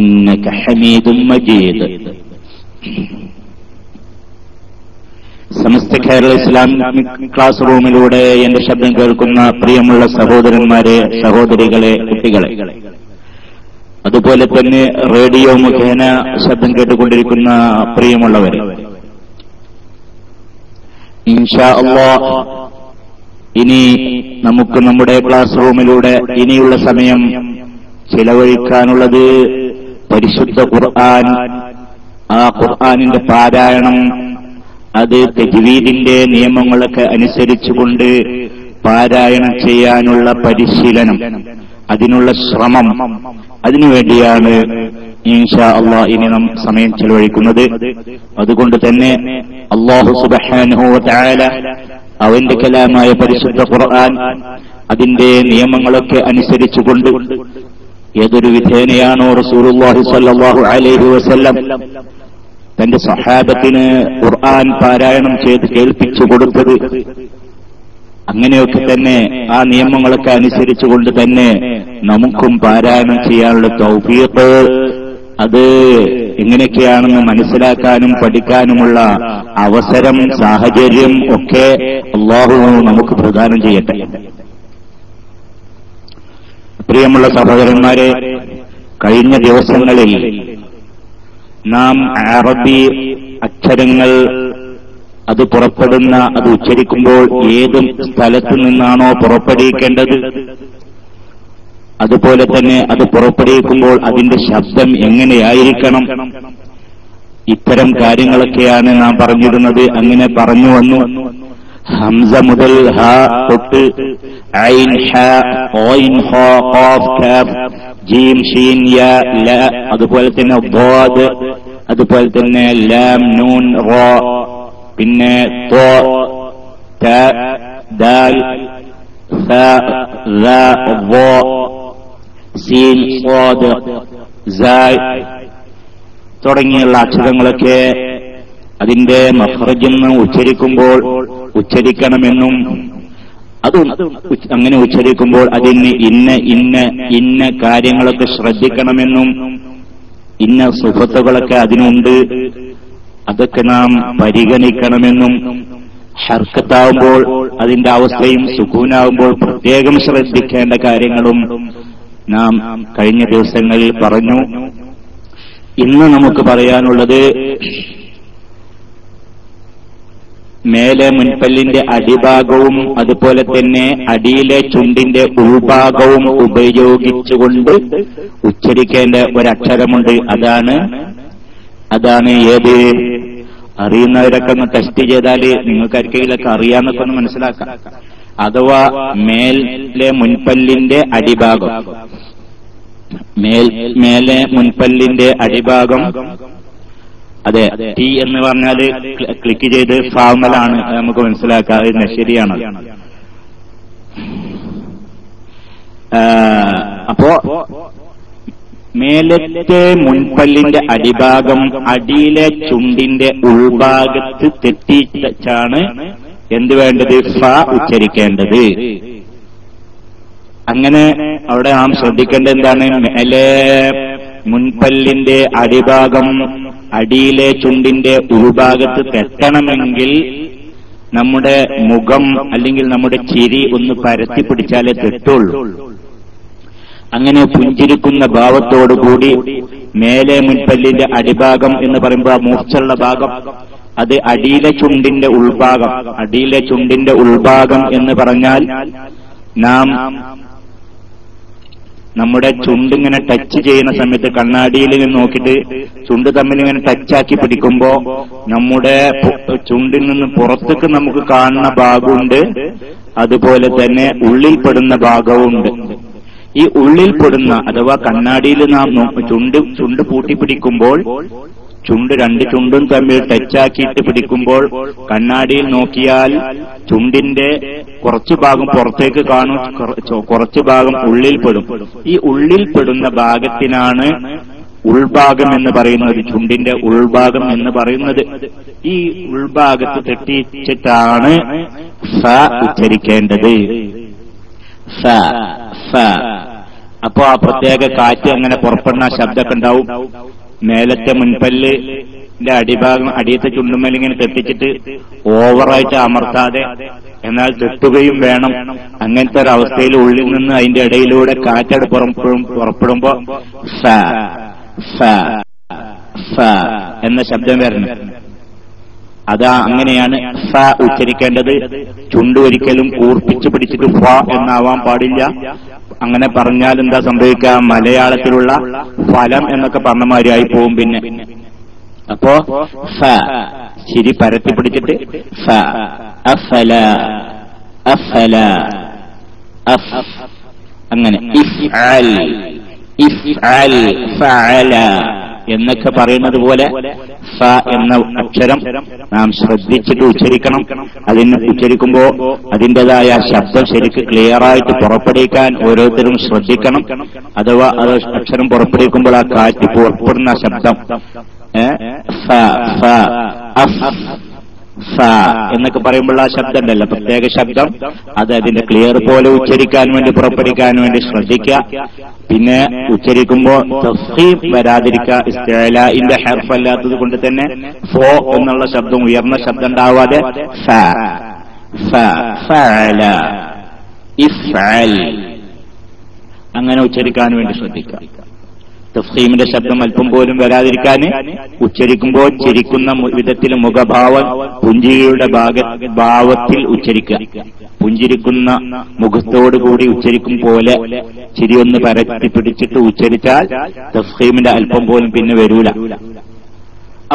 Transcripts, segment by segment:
إنك حميد مجيد സമസ്ത Kerala Islamic class റൂമിലൂടെ എന്റെ ശബ്ദം കേൾക്കുന്ന പ്രിയമുള്ള സഹോദരന്മാരെ സഹോദരികളെ കുട്ടികളെ അതുപോലെ തന്നെ റേഡിയോ മുഖേന ശബ്ദം കേട്ടുകൊണ്ടിരിക്കുന്ന പ്രിയമുള്ളവരെ ഇൻഷാ അള്ളാ ഇനി നമുക്ക് നമ്മുടെ ക്ലാസ് റൂമിലൂടെ ഇനിയുള്ള സമയം ചിലവഴിക്കാനുള്ളത് പരിശുദ്ധ ഖുർആൻ. ആ ഖുർആനിന്റെ പാരായണം അത് തെജ്വീദിന്റെ നിയമങ്ങളൊക്കെ അനുസരിച്ചുകൊണ്ട് പാരായണം ചെയ്യാനുള്ള പരിശീലനം അതിനുള്ള ശ്രമം അതിനുവേണ്ടിയാണ് ഇൻഷാ അള്ളാഹ് ഇനി നാം സമയം ചെലവഴിക്കുന്നത്. അതുകൊണ്ട് തന്നെ അള്ളാഹു സുബഹാനുഹു തആല അവന്റെ കലാമായ പരിശുദ്ധ ഖുർആൻ അതിന്റെ നിയമങ്ങളൊക്കെ അനുസരിച്ചുകൊണ്ട് ഏതൊരു വിധേനയാണോ റസൂലുള്ളാഹി സല്ലാഹു അലൈഹി വസ്ല്ലം? തന്റെ സഹാബത്തിന് ഖുർആൻ പാരായണം ചെയ്ത് കേൾപ്പിച്ചു കൊടുത്തത്. അങ്ങനെയൊക്കെ തന്നെ ആ നിയമങ്ങളൊക്കെ അനുസരിച്ചുകൊണ്ട് തന്നെ നമുക്കും പാരായണം ചെയ്യാനുള്ള തൗഫീഖ്. അത് എങ്ങനെയൊക്കെയാണെന്ന് മനസ്സിലാക്കാനും പഠിക്കാനുമുള്ള അവസരം സാഹചര്യം ഒക്കെ അള്ളാഹു നമുക്ക് പ്രദാനം ചെയ്യട്ടെ. പ്രിയമുള്ള സഹോദരന്മാരെ കഴിഞ്ഞ ദിവസങ്ങളിൽ നാം അറബി അക്ഷരങ്ങൾ അത് പുറപ്പെടുന്ന അത് ഉച്ചരിക്കുമ്പോൾ ഏത് സ്ഥലത്തു നിന്നാണോ പുറപ്പെടുവിക്കേണ്ടത്? അതുപോലെ തന്നെ അത് പുറപ്പെടുവിക്കുമ്പോൾ അതിന്റെ ശബ്ദം എങ്ങനെയായിരിക്കണം? ഇത്തരം കാര്യങ്ങളൊക്കെയാണ് നാം പറഞ്ഞിരുന്നത്. അങ്ങനെ പറഞ്ഞു വന്നു. ഹംസ മുതൽ ഹ തൊട്ട് ഐൻ ഹ ഓയിൻ ഹോ ഖാഫ് കാഫ് ജീം ഷീൻ യ ല അതുപോലെ തന്നെ ബോദ് അതുപോലെ തന്നെ ലാം നൂൻ റോ പിന്നെ തോ ത ദാൽ സ ല വോ സീൻ സ്വാദ് സായ് തുടങ്ങിയുള്ള അക്ഷരങ്ങളൊക്കെ അതിന്റെ മഫ്രജെന്ന് ഉച്ചരിക്കുമ്പോൾ ഉച്ചരിക്കണമെന്നും അത് അങ്ങനെ ഉച്ചരിക്കുമ്പോൾ അതിന് ഇന്ന ഇന്ന ഇന്ന കാര്യങ്ങളൊക്കെ ശ്രദ്ധിക്കണമെന്നും ഇന്ന സുഹൃത്തുക്കളൊക്കെ അതിനുണ്ട്. അതൊക്കെ നാം പരിഗണിക്കണമെന്നും ഹർക്കത്താവുമ്പോൾ അതിന്റെ അവസ്ഥയും സുഖൂനാവുമ്പോൾ പ്രത്യേകം ശ്രദ്ധിക്കേണ്ട കാര്യങ്ങളും നാം കഴിഞ്ഞ ദിവസങ്ങളിൽ പറഞ്ഞു. ഇന്ന് നമുക്ക് പറയാനുള്ളത് മേലെ മുൻപല്ലിന്റെ അടിഭാഗവും അതുപോലെ തന്നെ അടിയിലെ ചുണ്ടിന്റെ ഉൾഭാഗവും ഉപയോഗിച്ചുകൊണ്ട് ഉച്ചരിക്കേണ്ട ഒരക്ഷരമുണ്ട്. അതാണ് അതാണ് ഏത്? അറിയുന്നവരൊക്കെ ഒന്ന് ടെസ്റ്റ് ചെയ്താൽ നിങ്ങൾക്ക് ആർക്കെങ്കിലൊക്കെ അറിയാമെന്നൊക്കെ ഒന്ന് മനസ്സിലാക്കാം. അഥവാ മേലെ മുൻപല്ലിന്റെ അടിഭാഗം മേൽ മേലെ മുൻപല്ലിന്റെ അടിഭാഗം അതെ ടി എന്ന് പറഞ്ഞാൽ ക്ലിക്ക് ചെയ്ത് ഫാമലാണ് നമുക്ക് മനസ്സിലാക്കാതെ ശരിയാണ് അപ്പോ മേലത്തെ മുൻപല്ലിന്റെ അടിഭാഗം അടിയിലെ ചുണ്ടിന്റെ ഉൾഭാഗത്ത് തെറ്റിച്ചാണ് എന്ത് വേണ്ടത്? ഫ ഉച്ചരിക്കേണ്ടത്. അങ്ങനെ അവിടെ നാം ശ്രദ്ധിക്കേണ്ട എന്താണ്? മേലെ മുൻപല്ലിന്റെ അടിഭാഗം അടിയിലെ ചുണ്ടിന്റെ ഉൾഭാഗത്ത് തെറ്റണമെങ്കിൽ നമ്മുടെ മുഖം അല്ലെങ്കിൽ നമ്മുടെ ചിരി ഒന്ന് പരത്തി പിടിച്ചാലേ തെറ്റുള്ളൂ അങ്ങനെ പുഞ്ചിരിക്കുന്ന ഭാവത്തോടുകൂടി മേലെ മുൻപല്ലിന്റെ അടിഭാഗം എന്ന് പറയുമ്പോൾ ആ മൂർച്ചുള്ള ഭാഗം അത് അടിയിലെ ചുണ്ടിന്റെ ഉൾഭാഗം അടിയിലെ ചുണ്ടിന്റെ ഉൾഭാഗം എന്ന് പറഞ്ഞാൽ നാം നമ്മുടെ ചുണ്ട് ഇങ്ങനെ ടച്ച് ചെയ്യുന്ന സമയത്ത് കണ്ണാടിയിൽ നിന്ന് നോക്കിയിട്ട് ചുണ്ട് തമ്മിൽ ഇങ്ങനെ ടച്ചാക്കി പിടിക്കുമ്പോ നമ്മുടെ ചുണ്ടിൽ നിന്ന് പുറത്തേക്ക് നമുക്ക് കാണുന്ന ഭാഗമുണ്ട്. അതുപോലെ തന്നെ ഉള്ളിൽപ്പെടുന്ന ഭാഗവുമുണ്ട്. ഈ ഉള്ളിൽപ്പെടുന്ന അഥവാ കണ്ണാടിയിൽ നാം ചുണ്ട് ചുണ്ട് പൂട്ടിപ്പിടിക്കുമ്പോൾ ചുണ്ട് രണ്ട് ചുണ്ടും തമ്മിൽ ടച്ചാക്കിയിട്ട് പിടിക്കുമ്പോൾ കണ്ണാടിയിൽ നോക്കിയാൽ ചുണ്ടിന്റെ കുറച്ചു ഭാഗം പുറത്തേക്ക് കാണും കുറച്ചു ഭാഗം ഉള്ളിൽ പെടും. ഈ ഉള്ളിൽ പെടുന്ന ഭാഗത്തിനാണ് ഉൾഭാഗം എന്ന് പറയുന്നത് ചുണ്ടിന്റെ ഉൾഭാഗം എന്ന് പറയുന്നത്. ഈ ഉൾഭാഗത്ത് തെട്ടിച്ചിട്ടാണ് സ ഉച്ചരിക്കേണ്ടത്. സ സ. അപ്പോ ആ പ്രത്യേക കാറ്റ് അങ്ങനെ പുറപ്പെടുന്ന ശബ്ദമൊക്കെ ഉണ്ടാവും. മേലത്തെ മുൻപല്ല് അടിഭാഗം അടിയത്തെ ചുണ്ടുമേൽ ഇങ്ങനെ തെറ്റിച്ചിട്ട് ഓവറായിട്ട് അമർത്താതെ എന്നാൽ തെട്ടുകയും വേണം. അങ്ങനത്തെ ഒരു അവസ്ഥയിൽ ഉള്ളിൽ നിന്ന് അതിന്റെ ഇടയിലൂടെ കാറ്റട് പുറപ്പെടും പുറപ്പെടുമ്പോ സ എന്ന ശബ്ദം വരണം അതാ അങ്ങനെയാണ് സ ഉച്ചരിക്കേണ്ടത്. ചുണ്ട് ഒരിക്കലും കൂർപ്പിച്ചു പിടിച്ചിട്ട് ഫ എന്നാവാൻ പാടില്ല. അങ്ങനെ പറഞ്ഞാൽ എന്താ സംഭവിക്കുക? മലയാളത്തിലുള്ള ഫലം എന്നൊക്കെ പറഞ്ഞ മാതിരിയായി പോവും പിന്നെ. അപ്പോ ഫ ചിരി പരത്തി പിടിച്ചിട്ട് ഫ അഫല അഫല അഫ് അങ്ങനെ. ഇഫ്അൽ ഇഫ്അൽ ഫഅല. എന്നൊക്കെ പറയുന്നത് പോലെ സ എന്ന അക്ഷരം നാം ശ്രദ്ധിച്ചിട്ട് ഉച്ചരിക്കണം. അതിന് ഉച്ചരിക്കുമ്പോ അതിന്റെതായ ശബ്ദം ശരിക്ക് ക്ലിയറായിട്ട് പുറപ്പെടുവിക്കാൻ ഓരോരുത്തരും ശ്രദ്ധിക്കണം. അഥവാ അത് അക്ഷരം പുറപ്പെടുവിക്കുമ്പോൾ ആ കാറ്റ് പുറപ്പെടുന്ന ശബ്ദം. ഫ എന്നൊക്കെ പറയുമ്പോൾ ആ ശബ്ദം ഉണ്ടല്ലോ പ്രത്യേക ശബ്ദം. അത് അതിന്റെ ക്ലിയർ പോലെ ഉച്ചരിക്കാൻ വേണ്ടി പുറപ്പെടുക്കാൻ വേണ്ടി ശ്രദ്ധിക്കുക. പിന്നെ ഉച്ചരിക്കുമ്പോൾ തഫീം വരാതിരിക്കുക ഇസ്തേലിന്റെ ഹെർഫ് അല്ലാത്തത് കൊണ്ട് തന്നെ ഫോ എന്നുള്ള ശബ്ദം ഉയർന്ന ശബ്ദം ഉണ്ടാവാതെ ഫ അങ്ങനെ ഉച്ചരിക്കാൻ വേണ്ടി ശ്രദ്ധിക്കുക. തഫീമിന്റെ ശബ്ദം അല്പം പോലും വരാതിരിക്കാൻ ഉച്ചരിക്കുമ്പോൾ ചിരിക്കുന്ന വിധത്തിൽ മുഖഭാവം പുഞ്ചിരിയുടെ ഭാഗ ഭാവത്തിൽ ഉച്ചരിക്കുക. പുഞ്ചിരിക്കുന്ന മുഖത്തോടു കൂടി ഉച്ചരിക്കും പോലെ ചിരിയൊന്ന് പരത്തി പിടിച്ചിട്ട് ഉച്ചരിച്ചാൽ തഫീമിന്റെ അല്പം പോലും പിന്നെ വരൂല.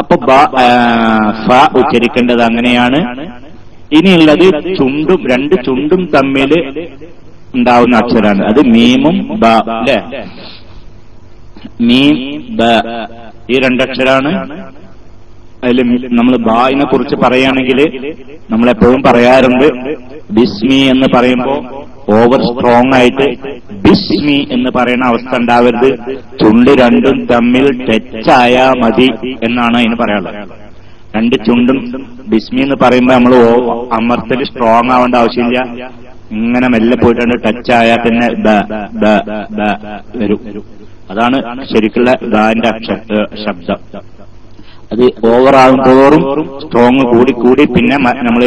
അപ്പൊ ഫ ഉച്ചരിക്കേണ്ടത് അങ്ങനെയാണ്. ഇനിയുള്ളത് ചുണ്ടും രണ്ട് ചുണ്ടും തമ്മിൽ ഉണ്ടാവുന്ന അക്ഷരാണ്. അത് മീമും ബ അല്ലെ മീം ബ. ഈ രണ്ടക്ഷരാണ്. അതിൽ നമ്മൾ ബായിനെ കുറിച്ച് പറയുകയാണെങ്കിൽ നമ്മളെപ്പോഴും പറയാറുണ്ട് ബിസ്മി എന്ന് പറയുമ്പോൾ ഓവർ സ്ട്രോങ് ആയിട്ട് ബിസ്മി എന്ന് പറയുന്ന അവസ്ഥ ഉണ്ടാവരുത്. ചുണ്ട് രണ്ടും തമ്മിൽ ടച്ചായാ മതി എന്നാണ് അതിന് പറയാനുള്ളത്. രണ്ട് ചുണ്ടും ബിസ്മി എന്ന് പറയുമ്പോൾ നമ്മൾ അമർത്തിൽ സ്ട്രോങ് ആവേണ്ട ആവശ്യമില്ല. ഇങ്ങനെ മെല്ലെ പോയിട്ടുണ്ട് ടച്ച് ആയാൽ തന്നെ വരും. അതാണ് ശരിക്കുള്ള ദാന്റെ ശബ്ദം. അത് ഓവറാകും തോറും സ്ട്രോങ് കൂടി കൂടി പിന്നെ നമ്മൾ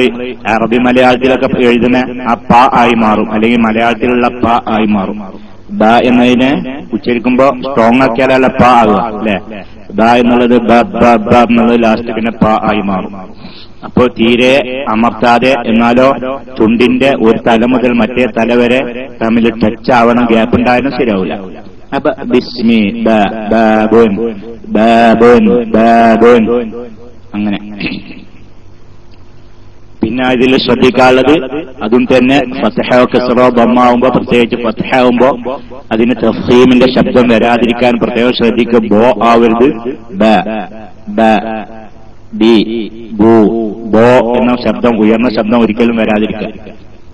അറബി മലയാളത്തിലൊക്കെ എഴുതുന്ന ആ പ ആയി മാറും അല്ലെങ്കിൽ മലയാളത്തിലുള്ള പ ആയി മാറും. ബ എന്നതിനെ ഉച്ചരിക്കുമ്പോ സ്ട്രോങ് ആക്കിയാലല്ല പ ആകുക അല്ലെ? ബ എന്നുള്ളത് ബ ബ എന്നുള്ളത് ലാസ്റ്റ് പിന്നെ പ ആയി മാറും. അപ്പോ തീരെ അമർത്താതെ എന്നാലോ ചുണ്ടിന്റെ ഒരു തല മുതൽ മറ്റേ തല വരെ തമ്മിൽ ടച്ച് ആവണം ഗ്യാപ്പ് ഉണ്ടായാലും ശരിയാവില്ല ബിസ്മി ബാ അങ്ങനെ പിന്നെ ഇതിൽ ശ്രദ്ധിക്കാനുള്ളത് അതും തന്നെ ഫത്തഹോ കസറോ ബമ്മാവുമ്പോ പ്രത്യേകിച്ച് ഫത്തഹാവുമ്പോ അതിന് തഫീമിന്റെ ശബ്ദം വരാതിരിക്കാൻ പ്രത്യേകം ശ്രദ്ധിക്കുക ബോ ആവരുത്. ബ ബ ബി ബു ബോ എന്ന ശബ്ദം ഉയർന്ന ശബ്ദം ഒരിക്കലും വരാതിരിക്കുക.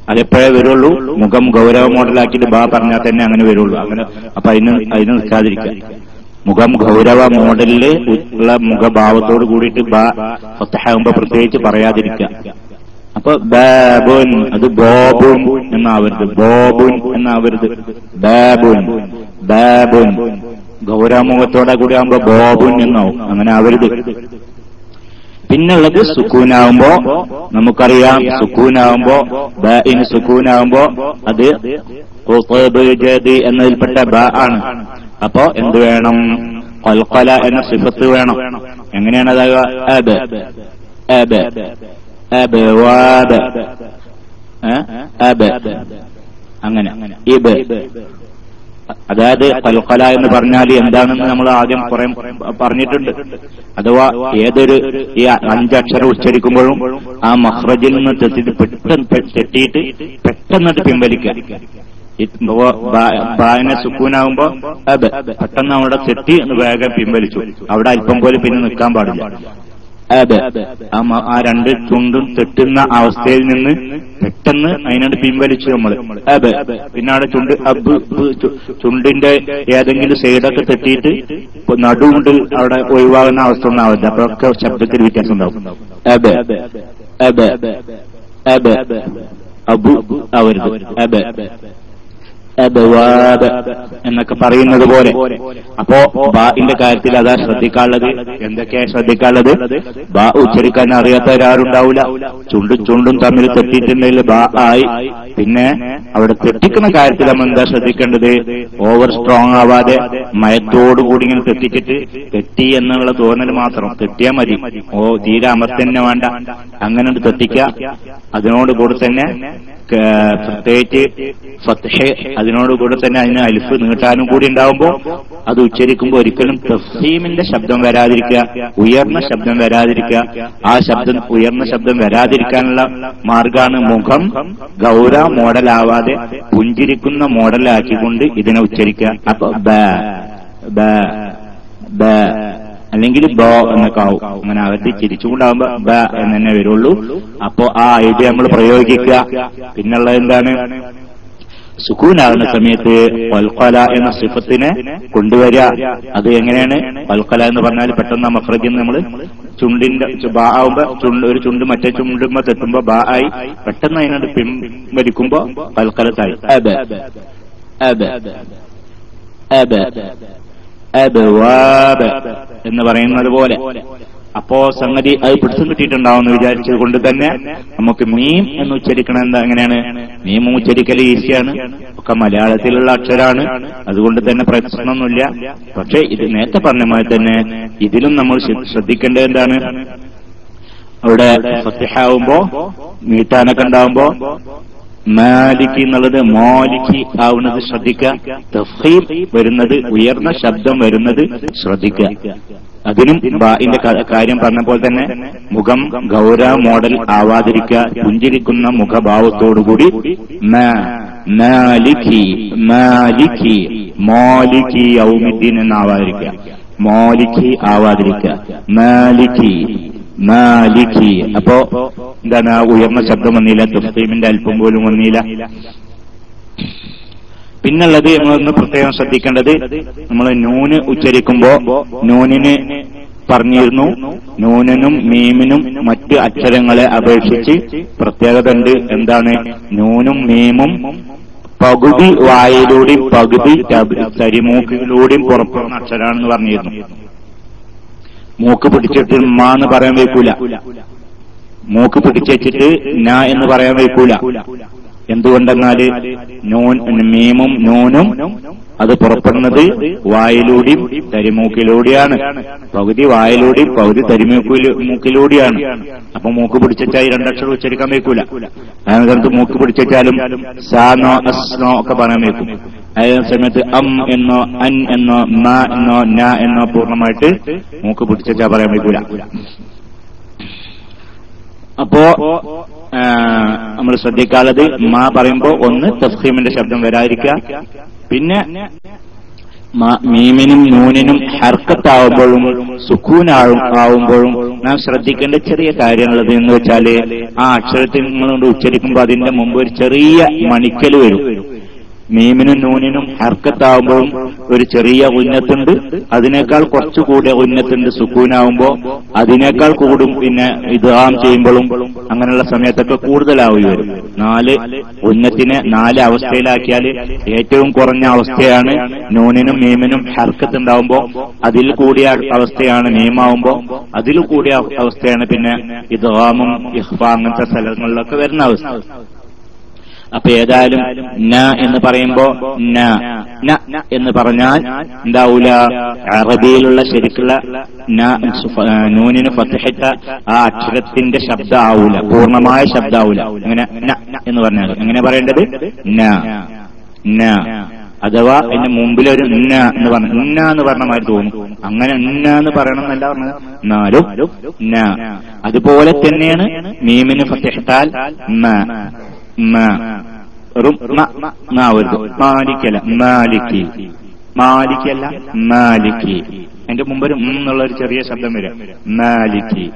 അതെപ്പോഴേ വരുള്ളൂ. മുഖം ഗൗരവ മോഡലാക്കിയിട്ട് ബാ പറഞ്ഞാൽ തന്നെ അങ്ങനെ വരുള്ളൂ. അങ്ങനെ അപ്പൊ അതിന് അതിന് നിൽക്കാതിരിക്കുക. മുഖം ഗൗരവ മോഡലിൽ ഉള്ള മുഖഭാവത്തോട് കൂടിയിട്ട് ബാ ഫത്തഹാകുമ്പോ പ്രത്യേകിച്ച് പറയാതിരിക്കുക. അപ്പൊ ബാബുൻ അത് ബോബുൻ എന്നാവരുത്. ബോബുൻ എന്നാവരുത്. ബാബുൻ ബാബുൻ. ഗൗരവമുഖത്തോടെ കൂടി ആകുമ്പോ ബോബുൻ എന്നാവും. അങ്ങനെ ആവരുത്. പിന്നുള്ളത് സുക്കൂനാവുമ്പോ നമുക്കറിയാം സുക്കൂനാവുമ്പോ ബിന് സുക്കൂനാവുമ്പോ അത് എന്നതിൽപ്പെട്ട ബ ആണ്. അപ്പോ എന്ത് വേണം? കൊൽക്കൊല എന്ന സിഫത്ത് വേണം. എങ്ങനെയാണ് അതാകുക അബ്. അബ്. അബ്. വാബ് ഏ? അബ്. അങ്ങനെ. ഇബ്. അതായത് പൽക്കല എന്ന് പറഞ്ഞാൽ എന്താണെന്ന് നമ്മൾ ആദ്യം കുറെ പറഞ്ഞിട്ടുണ്ട്. അഥവാ ഏതൊരു ഈ അഞ്ചക്ഷരം ഉച്ചരിക്കുമ്പോഴും ആ മഹ്റജിൽ നിന്ന് തെറ്റിട്ട് പെട്ടെന്ന് തെറ്റിയിട്ട് പെട്ടെന്നിട്ട് പിൻവലിക്കുക. ബായന സുക്കൂനാകുമ്പോ അബ് പെട്ടെന്ന് അവിടെ തെറ്റി വേഗം പിൻവലിച്ചു. അവിടെ അല്പം പോലും പിന്നെ നിൽക്കാൻ പാടില്ല. അബ് ആ രണ്ട് ചുണ്ടും തെറ്റുന്ന അവസ്ഥയിൽ നിന്ന് പെട്ടെന്ന് അതിനോട് പിൻവലിച്ചു നമ്മൾ അതെ. പിന്നെ അവിടെ ചുണ്ട് അബ് ചുണ്ടിന്റെ ഏതെങ്കിലും സൈഡൊക്കെ തെറ്റിയിട്ട് നടുമുണ്ട് അവിടെ ഒഴിവാകുന്ന അവസ്ഥ ഒന്നാവില്ല അപ്പോഴൊക്കെ ശബ്ദത്തിൽ വ്യത്യാസം ഉണ്ടാവും. അതെ. അതെ. അതെ. അബ് അവരുത് അബ് അബവാബ് എന്നൊക്കെ പറയുന്നത് പോലെ. അപ്പോ ബാഇന്റെ കാര്യത്തിൽ അതാ ശ്രദ്ധിക്കാനുള്ളത്. എന്തൊക്കെയാ ശ്രദ്ധിക്കാനുള്ളത്? ബാ ഉച്ചരിക്കാൻ അറിയാത്ത ഒരാളുണ്ടാവില്ല ചുണ്ടും ചുണ്ടും തമ്മിൽ തെറ്റിയിട്ടുണ്ടെങ്കിൽ ബാ ആയി. പിന്നെ അവിടെ തെറ്റിക്കുന്ന കാര്യത്തിൽ നമ്മൾ എന്താ ശ്രദ്ധിക്കേണ്ടത്? ഓവർ സ്ട്രോങ് ആവാതെ മയത്തോടുകൂടി ഇങ്ങനെ തെറ്റിച്ചിട്ട് തെറ്റി എന്നുള്ള തോന്നൽ മാത്രം. തെറ്റിയാൽ മതി. ഓ തീരെ അമർത്തന്നെ വേണ്ട. അങ്ങനെ തെറ്റിക്ക. അതിനോട് കൂടെ തന്നെ പ്രത്യേകിച്ച് ഫത്ഹ് അതിനോടുകൂടെ തന്നെ അതിന് അലിഫ് നീട്ടാനും കൂടി ഉണ്ടാവുമ്പോൾ അത് ഉച്ചരിക്കുമ്പോൾ ഒരിക്കലും തഫീമിന്റെ ശബ്ദം വരാതിരിക്കുക ഉയർന്ന ശബ്ദം വരാതിരിക്കുക. ആ ശബ്ദം ഉയർന്ന ശബ്ദം വരാതിരിക്കാനുള്ള മാർഗാണ് മുഖം. ഗൗര മോഡലാവാതെ പുഞ്ചിരിക്കുന്ന മോഡലാക്കിക്കൊണ്ട് ഇതിനെ ഉച്ചരിക്കുക. അപ്പൊ ബ ബ ബ. അല്ലെങ്കിൽ ബ എന്നൊക്കെ ആവും. അങ്ങനെ അകത്ത് ചിരിച്ചുകൊണ്ടാവുമ്പോ ബ എന്ന് തന്നെ വരുള്ളൂ. അപ്പോ ആ ഐഡിയ നമ്മൾ പ്രയോഗിക്കുക. പിന്നുള്ളത് എന്താണ്? സുക്കൂനാകുന്ന സമയത്ത് വൽക്കല എന്ന സിഫത്തിനെ കൊണ്ടുവരിക. അത് എങ്ങനെയാണ്? വൽക്കല എന്ന് പറഞ്ഞാൽ പെട്ടെന്ന് മഫ്രജിൽ നമ്മൾ ചുണ്ടിന്റെ ബാ ആവുമ്പോ ചുണ്ട് ഒരു ചുണ്ട് മറ്റേ ചുണ്ടുമ്പോ തെറ്റുമ്പോ ബാ ആയി. പെട്ടെന്ന് അതിനോട് പിൻവലിക്കുമ്പോ വൽക്കലത്തായി അബ. അബ. അബ. അബവാബ് എന്ന് പറയുന്നത് പോലെ. അപ്പോ സംഗതി അത് പിടിച്ചും കിട്ടിയിട്ടുണ്ടാവുമെന്ന് വിചാരിച്ചത് കൊണ്ട് തന്നെ നമുക്ക് മീം എന്ന് ഉച്ചരിക്കണം. എന്താ എങ്ങനെയാണ് മീം ഉച്ചരിക്കൽ ഈസിയാണ്. ഒക്കെ മലയാളത്തിലുള്ള അക്ഷരാണ്. അതുകൊണ്ട് തന്നെ പ്രശ്നമൊന്നുമില്ല. പക്ഷെ ഇത് നേരത്തെ പറഞ്ഞ മാതിരി തന്നെ ഇതിലും നമ്മൾ ശ്ര- ശ്രദ്ധിക്കേണ്ടത് എന്താണ്? അവിടെ സത്യഹാവുമ്പോ മീട്ടാനൊക്കെ ഉണ്ടാവുമ്പോ മാലിക്ക് എന്നുള്ളത് മോലിക്ക് ആവുന്നത് ശ്രദ്ധിക്കുക. വരുന്നത് ഉയർന്ന ശബ്ദം വരുന്നത് ശ്രദ്ധിക്കുക. അതിനും ബാഇന്റെ കാര്യം പറഞ്ഞപ്പോൾ തന്നെ മുഖം ഗൗര മോഡൽ ആവാതിരിക്കുക. പുഞ്ചിരിക്കുന്ന മുഖഭാവത്തോടുകൂടി മാ- മാലിക്കി മാലിക്കി മോലിക്കി യൗമിദ്ദീൻ എന്നാവാതിരിക്കുക. മോലിക്കി ആവാതിരിക്കുക. മാലിക്കി മാലിക്കി അപ്പോ എന്താണ് ആ ഉയർന്ന ശബ്ദം വന്നില്ല തുഫീമിന്റെ അല്പം പോലും വന്നില്ല. പിന്നുള്ളത് നമ്മളൊന്ന് പ്രത്യേകം ശ്രദ്ധിക്കേണ്ടത് നമ്മൾ നൂന് ഉച്ചരിക്കുമ്പോ നൂനിന് പറഞ്ഞിരുന്നു. നൂനനും മീമിനും മറ്റ് അക്ഷരങ്ങളെ അപേക്ഷിച്ച് പ്രത്യേകത ഉണ്ട്. എന്താണ്? നൂനും മീമും പകുതി വായിലൂടെയും പകുതി തരിമൂക്കിലൂടെയും പുറപ്പെടുന്ന അക്ഷരമാണെന്ന് പറഞ്ഞിരുന്നു. മൂക്ക് പിടിച്ചിട്ട് മാ എന്ന് പറയാൻ വയ്ക്കൂല. മൂക്ക് പിടിച്ചിട്ട് ന എന്ന് പറയാൻ വയ്ക്കൂല. എന്തുകൊണ്ടെന്നാൽ നൂൻ മീമും നൂനും അത് പുറപ്പെടുന്നത് വായിലൂടെയും തരിമൂക്കിലൂടെയാണ്. പകുതി വായിലൂടെയും പകുതി തരിമൂക്കിലൂടെയാണ് മൂക്കിലൂടെയാണ്. അപ്പൊ മൂക്ക് പിടിച്ചാൽ രണ്ടക്ഷരം ഉച്ചരിക്കാൻ വയ്ക്കൂല. അതിനകത്ത് മൂക്ക് പിടിച്ചാലും അസ് നോ ഒക്കെ പറയാൻ വയ്ക്കും. അതേ സമയത്ത് അം എന്നോ അൻ എന്നോ മ എന്നോ ന എന്നോ പൂർണമായിട്ട് മൂക്ക് പിടിച്ചാ പറയാൻ പറ്റൂല. അപ്പോ നമ്മൾ ശ്രദ്ധിക്കാത്തത് മാ പറയുമ്പോ ഒന്ന് തസ്ഹീമിന്റെ ശബ്ദം വരാതിരിക്കുക. പിന്നെ മീമിനും നൂനിനും ഹർക്കത്താവുമ്പോഴും സുക്കൂനാവും ആവുമ്പോഴും നാം ശ്രദ്ധിക്കേണ്ട ചെറിയ കാര്യങ്ങളത് എന്ന് വെച്ചാൽ ആ അക്ഷരത്തിൽ നിങ്ങളുകൊണ്ട് ഉച്ചരിക്കുമ്പോൾ അതിന്റെ മുമ്പ് ഒരു ചെറിയ മണിക്കൽ വരും. മീമിനും നൂനിനും ഹർക്കത്താവുമ്പോഴും ഒരു ചെറിയ ഉന്നത്തുണ്ട്. അതിനേക്കാൾ കുറച്ചുകൂടെ ഉന്നത്തുണ്ട് സുക്കൂനാവുമ്പോ. അതിനേക്കാൾ കൂടും പിന്നെ ഇതാം ചെയ്യുമ്പോഴും അങ്ങനെയുള്ള സമയത്തൊക്കെ കൂടുതലാവുക വരും. നാല് ഉന്നത്തിനെ നാല് അവസ്ഥയിലാക്കിയാൽ ഏറ്റവും കുറഞ്ഞ അവസ്ഥയാണ് നൂനിനും മീമിനും ഹർക്കത്ത് ഉണ്ടാവുമ്പോ അതിൽ കൂടിയ അവസ്ഥയാണ് മീമാവുമ്പോ. അതിൽ കൂടിയ അവസ്ഥയാണ് പിന്നെ ഇതാമും ഇഹ്ഫ അങ്ങനത്തെ സ്ഥലങ്ങളിലൊക്കെ വരുന്ന അവസ്ഥ. അപ്പൊ ഏതായാലും ന എന്ന് പറയുമ്പോ ന. ന എന്ന് പറഞ്ഞാൽ എന്താവൂല? അറബിയിലുള്ള ശരിക്കുള്ള നൂനിന് ഫത്തഹിട്ട ആ അക്ഷരത്തിന്റെ ശബ്ദ ആവൂല പൂർണമായ ശബ്ദ ആവൂല അങ്ങനെ ന എന്ന് പറഞ്ഞാൽ എങ്ങനെ പറയേണ്ടത്? ന. ന. അഥവാ മുമ്പിൽ ഒരു ന എന്ന് പറഞ്ഞു ഉന്ന എന്ന് പറഞ്ഞ മാതിരി തോന്നും. അങ്ങനെ ഉന്ന എന്ന് പറയണം എന്നല്ല പറഞ്ഞത്? എന്നാലും അതുപോലെ തന്നെയാണ് മീമിന് മ. അതിന്റെ മുമ്പ് എന്നുള്ള ഒരു ചെറിയ ശബ്ദം വരും മാലിക്കി.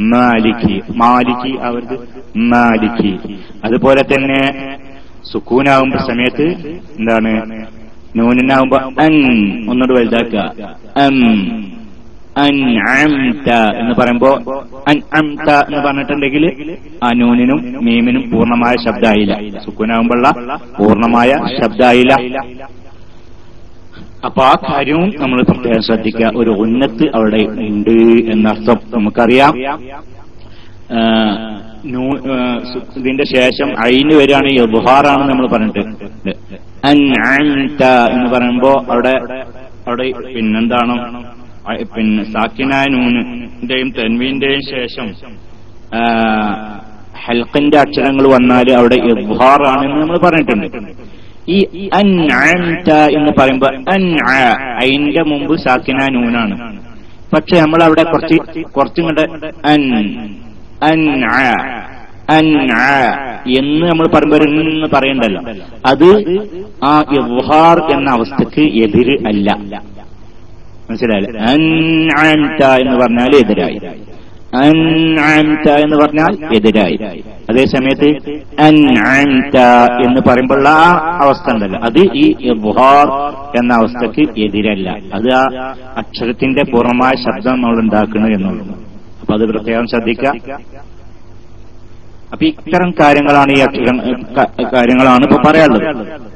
മാലിക്കി. മാലിക്കി അതുപോലെ തന്നെ സുക്കൂനാവുമ്പോ സമയത്ത് എന്താണ്? നൂനാവുമ്പോ അൻ ഒന്നുകൂടെ വലുതാക്കുക. അം. അൻഅംത എന്ന് പറയുമ്പോ അൻഅംത എന്ന് പറഞ്ഞിട്ടുണ്ടെങ്കിൽ അനൂനിനും നൂനിനും മീമിനും പൂർണമായ ശബ്ദമായില്ല സുക്കുനാകുമ്പോഴുള്ള പൂർണമായ ശബ്ദമായില്ല അപ്പൊ ആ കാര്യവും നമ്മൾ പ്രത്യേകം ശ്രദ്ധിക്കുക. ഒരു ഉന്നത്ത് അവിടെ ഉണ്ട് എന്നർത്ഥം നമുക്കറിയാം. ഇതിന്റെ ശേഷം അയിന് വരികയാണ് യബുഹാറാണ് നമ്മൾ പറഞ്ഞിട്ട്. എന്ന് പറയുമ്പോ അവിടെ അവിടെ പിന്നെന്താണ്? പിന്നെ സാക്കിനായ നൂനിന്റെയും തെൻവീന്റെയും ശേഷം ഹൽക്കിന്റെ അക്ഷരങ്ങൾ വന്നാൽ അവിടെ ഇബ്ഹാറാണെന്ന് നമ്മൾ പറഞ്ഞിട്ടുണ്ട്. ഈ അൻഅംത എന്ന് പറയുമ്പോ അൻ അയിന്റെ മുമ്പ് സാക്കിന നൂനാണ് പക്ഷെ നമ്മൾ അവിടെ കുറച്ച് കുറച്ചും കൂടെ അൻ എന്ന് നമ്മൾ പറയുമ്പോൾ എന്ന് പറയണ്ടല്ലോ. അത് ആ ഇബ്ഹാർ എന്ന അവസ്ഥക്ക് എതിര് അല്ല. മനസ്സിലായില്ലേ? എന്ന് പറഞ്ഞാൽ എതിരായി. എന്ന് പറഞ്ഞാൽ എതിരായി. അതേ സമയത്ത് എന്ന് പറയുമ്പോൾ ആ അവസ്ഥ ഉണ്ടല്ലോ. അത് ഈ ബുഹാർ എന്ന അവസ്ഥക്ക് എതിരല്ല. അത് ആ അക്ഷരത്തിന്റെ പൂർണമായ ശബ്ദം നമ്മൾ ഉണ്ടാക്കുന്നു എന്നുള്ളത് അപ്പൊ അത് പ്രത്യേകം ശ്രദ്ധിക്കുക. അപ്പൊ ഇത്തരം കാര്യങ്ങളാണ് ഈ അക്ഷരം കാര്യങ്ങളാണ് ഇപ്പൊ പറയാനുള്ളത്.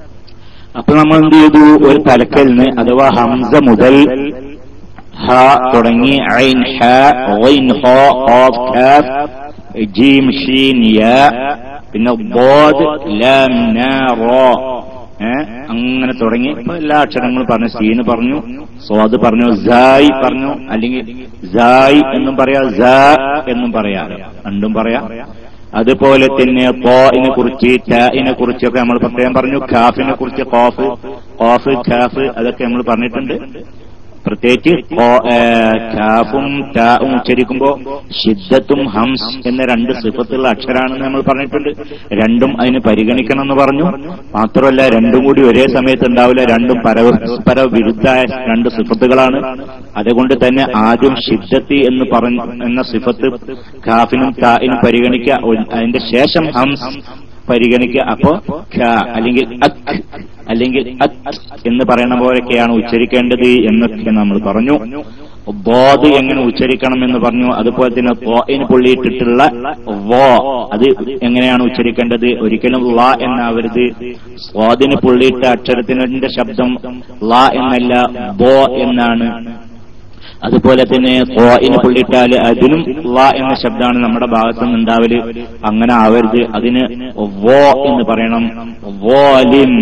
അപ്പൊ നമ്മൾ എന്ത് ചെയ്തു ഒരു തലക്കലിന് അഥവാ ഹംസ മുതൽ ഹ തുടങ്ങി ഐൻ ഹ ഐൻ ഹോ കാഫ് ജീം ഷീൻ യ പിന്നെ ബോദ് ലാം റോ അങ്ങനെ തുടങ്ങി. എല്ലാ അക്ഷരങ്ങളും പറഞ്ഞു. സീന് പറഞ്ഞു സ്വാദ് പറഞ്ഞു സായ് പറഞ്ഞു അല്ലെങ്കിൽ സായ് എന്നും പറയാ സ എന്നും പറയാ. രണ്ടും പറയാം. അതുപോലെ തന്നെ തോയിനെ കുറിച്ച് ടാഇനെ കുറിച്ചൊക്കെ നമ്മൾ പ്രത്യേകം പറഞ്ഞു. ഖാഫിനെ കുറിച്ച് കോഫ് കോഫ് ഖാഫ് അതൊക്കെ നമ്മൾ പറഞ്ഞിട്ടുണ്ട്. പ്രത്യേകിച്ച് ഖാഫും ടാവും ഉച്ചരിക്കുമ്പോ ഷിദ്ദത്തും ഹംസ് എന്ന രണ്ട് സിഫത്തുള്ള അക്ഷരാണെന്ന് നമ്മൾ പറഞ്ഞിട്ടുണ്ട്. രണ്ടും അതിന് പരിഗണിക്കണം എന്ന് പറഞ്ഞു. മാത്രമല്ല രണ്ടും കൂടി ഒരേ സമയത്ത് ഉണ്ടാവില്ല. രണ്ടും പരസ്പര വിരുദ്ധായ രണ്ട് സിഫത്തുകളാണ്. അതുകൊണ്ട് തന്നെ ആദ്യം ഷിദ്ദത്തി എന്ന് പറഞ്ഞ എന്ന സിഫത്ത് ഖാഫിനും താഇനും പരിഗണിക്കുക അതിന്റെ ശേഷം ഹംസ് പരിഗണിക്കുക അപ്പോ അല്ലെങ്കിൽ അക് അല്ലെങ്കിൽ എന്ന് പറയണ പോലെയൊക്കെയാണ് ഉച്ചരിക്കേണ്ടത് എന്നൊക്കെ നമ്മൾ പറഞ്ഞു. ബോധ് എങ്ങനെ ഉച്ചരിക്കണം എന്ന് പറഞ്ഞു. അതുപോലെ തന്നെ ത്വാഇന് പുള്ളിയിട്ടിട്ടുള്ള വോ അത് എങ്ങനെയാണ് ഉച്ചരിക്കേണ്ടത്? ഒരിക്കലും ല എന്നാവരുത്. സ്വാദിന് പുള്ളിയിട്ട അക്ഷരത്തിന്റെ ശബ്ദം ല എന്നല്ല ബോ എന്നാണ്. അതുപോലെ തന്നെ ത്വാഇന് പുള്ളിയിട്ടാൽ അതിനും വ എന്ന ശബ്ദമാണ് നമ്മുടെ ഭാഗത്തു നിന്ന് ഉണ്ടാവൽ. അങ്ങനെ ആവരുത്. അതിന് വോ എന്ന് പറയണം. വോലിം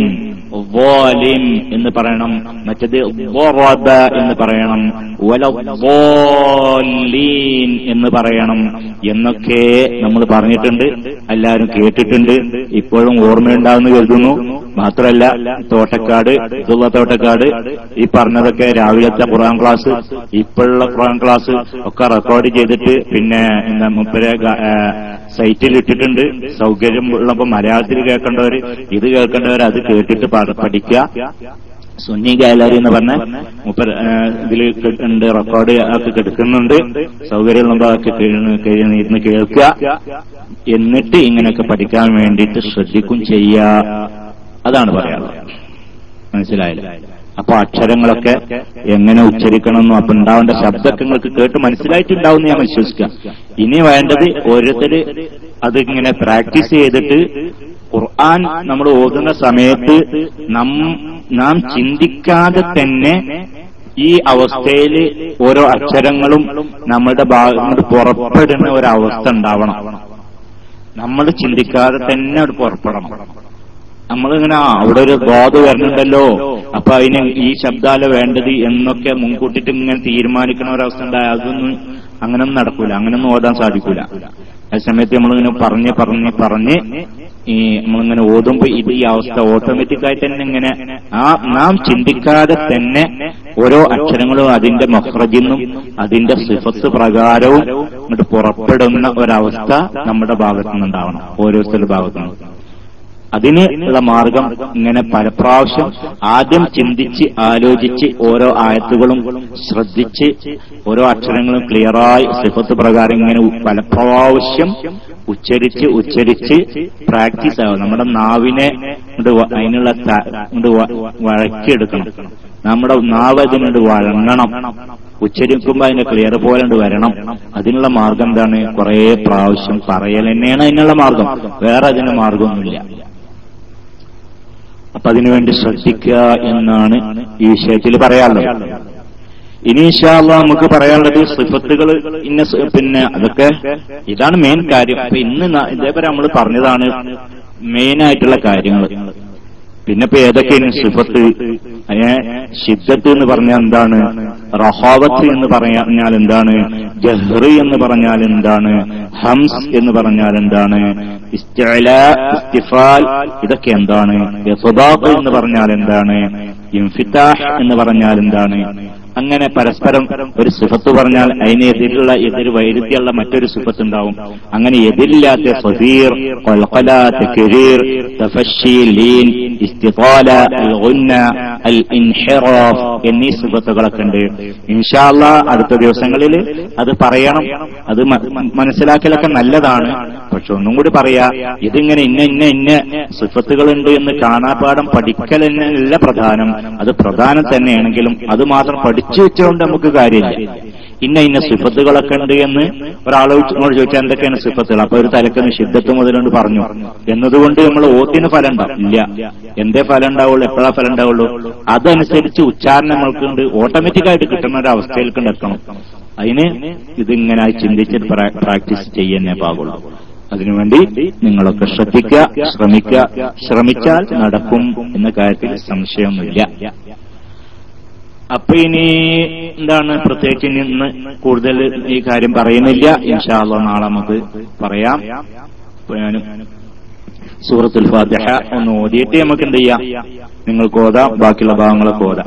എന്ന് പറയണം. മറ്റത് എന്ന് പറയണം. എന്ന് പറയണം. എന്നൊക്കെ നമ്മൾ പറഞ്ഞിട്ടുണ്ട്. എല്ലാവരും കേട്ടിട്ടുണ്ട്. ഇപ്പോഴും ഓർമ്മയുണ്ടാവുമെന്ന് കരുതുന്നു. മാത്രമല്ല തോട്ടക്കാട് ഇതുള്ള തോട്ടക്കാട് ഈ പറഞ്ഞതൊക്കെ രാവിലത്തെ ഖുറാൻ ക്ലാസ് ഇപ്പോഴുള്ള ഖുറാൻ ക്ലാസ് ഒക്കെ റെക്കോർഡ് ചെയ്തിട്ട് പിന്നെ മുപ്പരെ സൈറ്റിൽ ഇട്ടിട്ടുണ്ട്. സൗകര്യം ഉള്ളപ്പോ മലയാളത്തിൽ കേൾക്കേണ്ടവര് ഇത് കേൾക്കേണ്ടവർ അത് കേട്ടിട്ട് പഠിക്കുക. സുന്നി ഗാലറി എന്ന് പറഞ്ഞ മുപ്പ ഇതിൽ ഉണ്ട് റെക്കോർഡ് ഒക്കെ കിടക്കുന്നുണ്ട് സൗകര്യമുള്ളതൊക്കെ ഇരുന്ന് കേൾക്കുക. എന്നിട്ട് ഇങ്ങനെയൊക്കെ പഠിക്കാൻ വേണ്ടിയിട്ട് ശ്രദ്ധിക്കും ചെയ്യുക. അതാണ് പറയാനുള്ളത്. മനസ്സിലായില്ല? അപ്പൊ അക്ഷരങ്ങളൊക്കെ എങ്ങനെ ഉച്ചരിക്കണമെന്നും അപ്പൊ ഉണ്ടാവേണ്ട ശബ്ദമൊക്കെ നിങ്ങൾക്ക് കേട്ട് മനസ്സിലായിട്ടുണ്ടാവും ഞാൻ വിശ്വസിക്കാം ഇനി വേണ്ടത് ഓരോരുത്തര് അതിങ്ങനെ പ്രാക്ടീസ് ചെയ്തിട്ട് ഖുർആൻ നമ്മൾ ഓതുന്ന സമയത്ത് നം ചിന്തിക്കാതെ തന്നെ ഈ അവസ്ഥയിൽ ഓരോ അക്ഷരങ്ങളും നമ്മുടെ ഭാഗങ്ങൾ പുറപ്പെടുന്ന ഒരവസ്ഥ ഉണ്ടാവണം. നമ്മൾ ചിന്തിക്കാതെ തന്നെ അത് പുറപ്പെടണം. നമ്മളിങ്ങനെ അവിടെ ഒരു ബോധം വരുന്നുണ്ടല്ലോ. അപ്പൊ അതിന് ഈ ശബ്ദാല വേണ്ടത് എന്നൊക്കെ മുൻകൂട്ടിട്ട് ഇങ്ങനെ തീരുമാനിക്കുന്ന ഒരവസ്ഥ ഉണ്ടായ അതൊന്നും അങ്ങനൊന്നും നടക്കൂല. അങ്ങനൊന്നും ഓതാൻ സാധിക്കൂല. ആ സമയത്ത് നമ്മളിങ്ങനെ പറഞ്ഞ് പറഞ്ഞ് പറഞ്ഞ് ഈ നമ്മളിങ്ങനെ ഓതുമ്പോ ഇത് ഈ അവസ്ഥ ഓട്ടോമാറ്റിക് ഓട്ടോമാറ്റിക്കായി തന്നെ ഇങ്ങനെ ആ നാം ചിന്തിക്കാതെ തന്നെ ഓരോ അക്ഷരങ്ങളും അതിന്റെ മഹ്റജിന്നും അതിന്റെ സിഫത്ത് പ്രകാരവും ഇങ്ങോട്ട് പുറപ്പെടുന്ന ഒരവസ്ഥ നമ്മുടെ ഭാഗത്തു നിന്നുണ്ടാവണം ഓരോരുത്തരുടെ ഭാഗത്തു നിന്ന് അതിന് ഉള്ള മാർഗം ഇങ്ങനെ പലപ്രാവശ്യം ആദ്യം ചിന്തിച്ച് ആലോചിച്ച് ഓരോ ആയത്തുകളും ശ്രദ്ധിച്ച് ഓരോ അക്ഷരങ്ങളും ക്ലിയറായി സിഫത്ത് പ്രകാരം ഇങ്ങനെ പലപ്രാവശ്യം ഉച്ചരിച്ച് ഉച്ചരിച്ച് പ്രാക്ടീസ് ആവും. നമ്മുടെ നാവിനെ അതിനുള്ള വഴക്കിയെടുക്കണം നമ്മുടെ നാവ് അതിനോട് വഴങ്ങണം. ഉച്ചരിക്കുമ്പോ അതിന്റെ ക്ലിയർ പോലെ വരണം. അതിനുള്ള മാർഗം എന്താണ്? കുറെ പ്രാവശ്യം പറയൽ തന്നെയാണ് അതിനുള്ള മാർഗം. വേറെ അതിന് മാർഗമൊന്നുമില്ല. അപ്പൊ അതിനുവേണ്ടി ശ്രദ്ധിക്കുക എന്നാണ് ഈ വിഷയത്തിൽ പറയാനുള്ളത്. ഇനി ഇൻഷാല്ല നമുക്ക് പറയാനുള്ളത് സിഫത്തുകൾ ഇന്ന പിന്നെ അതൊക്കെ ഇതാണ് മെയിൻ കാര്യം. അപ്പൊ ഇന്ന് ഇതേപോലെ നമ്മൾ പറഞ്ഞതാണ് മെയിൻ ആയിട്ടുള്ള കാര്യങ്ങൾ. പിന്നെ ഇപ്പൊ ഏതൊക്കെയാണ് സിഫത്ത്? അതിനെ ഷിദ്ദത്ത് എന്ന് പറഞ്ഞാൽ എന്താണ്? റഹാവത്ത് എന്ന് പറഞ്ഞാൽ എന്താണ്? ജഹ്റി എന്ന് പറഞ്ഞാൽ എന്താണ്? ഹംസ് എന്ന് പറഞ്ഞാൽ എന്താണ്? ഇസ്തിഫാൽ ഇതൊക്കെ എന്താണ്? എന്ന് പറഞ്ഞാൽ എന്താണ്? ഇൻഫിത്താഹ് എന്ന് പറഞ്ഞാൽ എന്താണ്? അങ്ങനെ പരസ്പരം ഒരു സിഫത്ത് പറഞ്ഞാൽ അതിന് എതിരുള്ള എതിർ വൈരുദ്ധ്യമുള്ള മറ്റൊരു സിഫത്ത് ഉണ്ടാവും അങ്ങനെ എതിരില്ലാത്ത തഫഷി ലീൻ അൽ എന്നീ സിഫത്തുകളൊക്കെ ഉണ്ട്. ഇൻഷാല്ല അടുത്ത ദിവസങ്ങളിൽ അത് പറയണം. അത് മനസ്സിലാക്കലൊക്കെ നല്ലതാണ്. പക്ഷെ ഒന്നും കൂടി പറയാ ഇതിങ്ങനെ ഇന്ന ഇന്ന ഇന്ന സിഫത്തുകളുണ്ട് എന്ന് കാണാപാഠം പഠിക്കൽ പ്രധാനം. അത് പ്രധാനം തന്നെയാണെങ്കിലും അത് മാത്രം പഠിച്ചു വെച്ചുകൊണ്ട് നമുക്ക് കാര്യമില്ല. ഇന്ന ഇന്ന സിഫത്തുകളൊക്കെ ഉണ്ട് എന്ന് ഒരാളോട് നമ്മൾ ചോദിച്ചാൽ എന്തൊക്കെയാണ് സിഫത്തുകൾ? അപ്പൊ ഒരു തലക്കുന്ന ശുദ്ധത്വം മുതലുകൊണ്ട് പറഞ്ഞു. എന്നതുകൊണ്ട് നമ്മൾ ഓത്തിന് ഫലം ഉണ്ടാവും. ഇല്ല. എന്തേ ഫലം ഉണ്ടാവുള്ളൂ? എപ്പോഴാ ഫലം ഉണ്ടാവുള്ളൂ? അതനുസരിച്ച് ഉച്ചാരണം നമ്മൾക്കുണ്ട് ഓട്ടോമാറ്റിക് ആയിട്ട് കിട്ടുന്ന ഒരു അവസ്ഥയിലേക്ക് എത്തണം. അതിന് ഇതിങ്ങനെ ചിന്തിച്ചിട്ട് പ്രാ- പ്രാക്ടീസ് ചെയ്യുന്നേ പാകുള്ളൂ അതിനുവേണ്ടി നിങ്ങളൊക്കെ ശ്രദ്ധിക്കുക ശ്രമിക്ക ശ്രമിച്ചാൽ നടക്കും എന്ന കാര്യത്തിൽ സംശയമൊന്നുമില്ല അപ്പൊ ഇനി എന്താണ് പ്രത്യേകിച്ച് ഇനി ഇന്ന് കൂടുതൽ ഈ കാര്യം പറയുന്നില്ല. ഇൻഷാല്ല നാളെ നമുക്ക് പറയാം. ഞാനും സൂറത്തുൽ ഫാത്തിഹ ഒന്ന് ഓതിയിട്ട് നമുക്ക് എന്ത് ചെയ്യാം? നിങ്ങൾക്ക് ഓതാം. ബാക്കിയുള്ള ഭാഗങ്ങളൊക്കെ ഓതാം.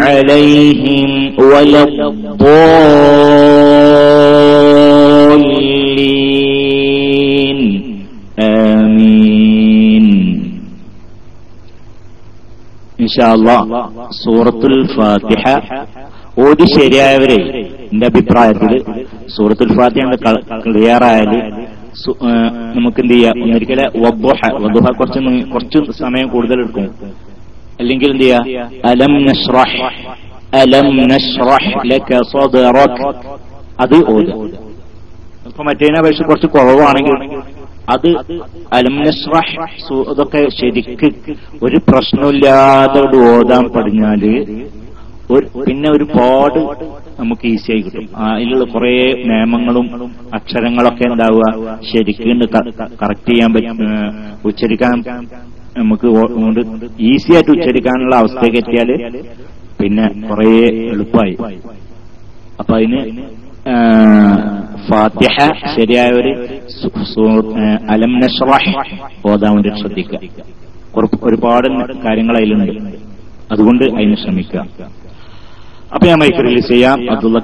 عليهم ولا الضالين آمين إن شاء الله സൂറത്തുൽ ഫാത്തിഹ ഓതി ശരിയായവരെ എന്റെ അഭിപ്രായത്തിൽ സൂറത്തുൽ ഫാത്തിഹ ക്ലിയർ ആയാല് സു- ആ, നമുക്ക് എന്ത് ചെയ്യാം ഒരിക്കലെ വദ്ദുഹ വദ്ദുഹ കുറച്ച് നി- കുറച്ച് സമയം കൂടുതൽ എടുക്കും അല്ലെങ്കിൽ എന്ത് അലം അലം ലക അത് ഓതുക ഇപ്പൊ മറ്റേതിനെ അപേക്ഷിച്ച് കുറച്ച് കുറവാണെങ്കിൽ അത് അലം അതൊക്കെ ശരിക്ക് ഒരു പ്രശ്നമില്ലാതെ ഓതാൻ ഓതാൻ പിന്നെ ഒരു പാട് നമുക്ക് ഈസി ആയി കിട്ടും. അതിലുള്ള കുറെ നിയമങ്ങളും അക്ഷരങ്ങളൊക്കെ ഉണ്ടാവുക ശരിക്കും കറക്റ്റ് ചെയ്യാൻ പറ്റും ഉച്ചരിക്കാൻ നമുക്ക് ഈസി ആയിട്ട് ഉച്ചരിക്കാനുള്ള അവസ്ഥയ്ക്ക് എത്തിയാൽ പിന്നെ കുറേ എളുപ്പമായി. അപ്പൊ അതിന് ഫാത്തിഹ ശരിയായ ഒരു അലം നഷ്റഹ് ഓതാൻ വേണ്ടി ശ്രദ്ധിക്കുക. ഒരുപാട് കാര്യങ്ങൾ അതിലുണ്ട്. അതുകൊണ്ട് അതിന് ശ്രമിക്കുക. അപ്പൊ ഞാൻ മൈക്ക് റിലീസ് ചെയ്യാം. അബ്ദുള്ള